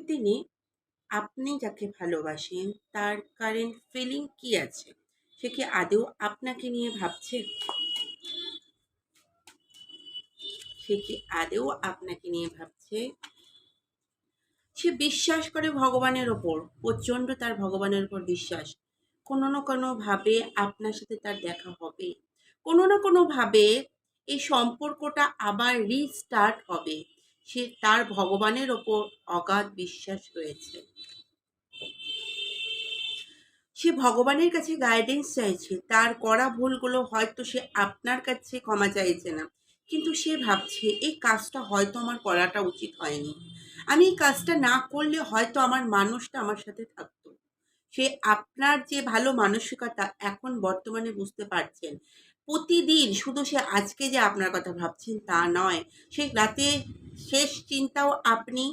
আজকের দিনে আপনি যাকে ভালোবাসেন, তার কারেন্ট ফিলিং কি আছে? সে কি আদৌ আপনাকে নিয়ে ভাবছে? সে কি আদৌ আপনাকে নিয়ে ভাবছে? সে বিশ্বাস করে ভগবানের ওপর, প্রচণ্ড তার ভগবানের ওপর বিশ্বাস। কোনো না কোনো ভাবে আপনার সাথে তার দেখা হবে। কোনো না কোনো ভাবে এই সম্পর্কটা আবার রিস্টার্ট হবে। সে তার ভগবানের ওপর অগাধ বিশ্বাস রয়েছে। সে ভগবানের কাছে গাইডেন্স চাইছে, তার করা ভুলগুলো হয়তো সে আপনার কাছে ক্ষমা চাইছে না। কিন্তু সে ভাবছে, এই কাজটা হয়তো আমার করাটা উচিত হয়নি। আমি এই কাজটা না করলে হয়তো আমার মানুষটা আমার সাথে থাকতো। সে আপনার যে ভালো মানসিকতা এখন বর্তমানে বুঝতে পারছেন, প্রতিদিন শুধু সে আজকে যে আপনার কথা ভাবছেন তা নয়, সে রাতে শেষ চিন্তাও আপনি।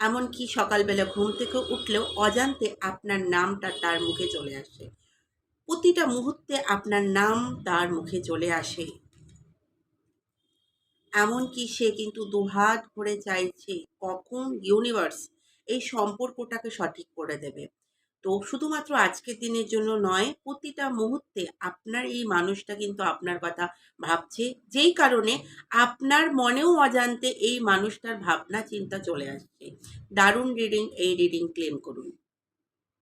এমনকি সকালবেলা ঘুম থেকে উঠলেও অজান্তে আপনার নামটা তার মুখে চলে আসে। প্রতিটা মুহূর্তে আপনার নাম তার মুখে চলে আসে। এমনকি সে কিন্তু দুহাত ভরে চাইছে কখন ইউনিভার্স এই সম্পর্কটাকে সঠিক করে দেবে। তো শুধুমাত্র আজকের দিনের জন্য নয়, প্রতিটা মুহূর্তে আপনার এই মানুষটা কিন্তু আপনার কথা ভাবছে। যেই কারণে আপনার মনেও অজান্তে এই মানুষটার ভাবনা চিন্তা চলে আসছে। দারুণ রিডিং এই রিডিং ক্লেম করুন।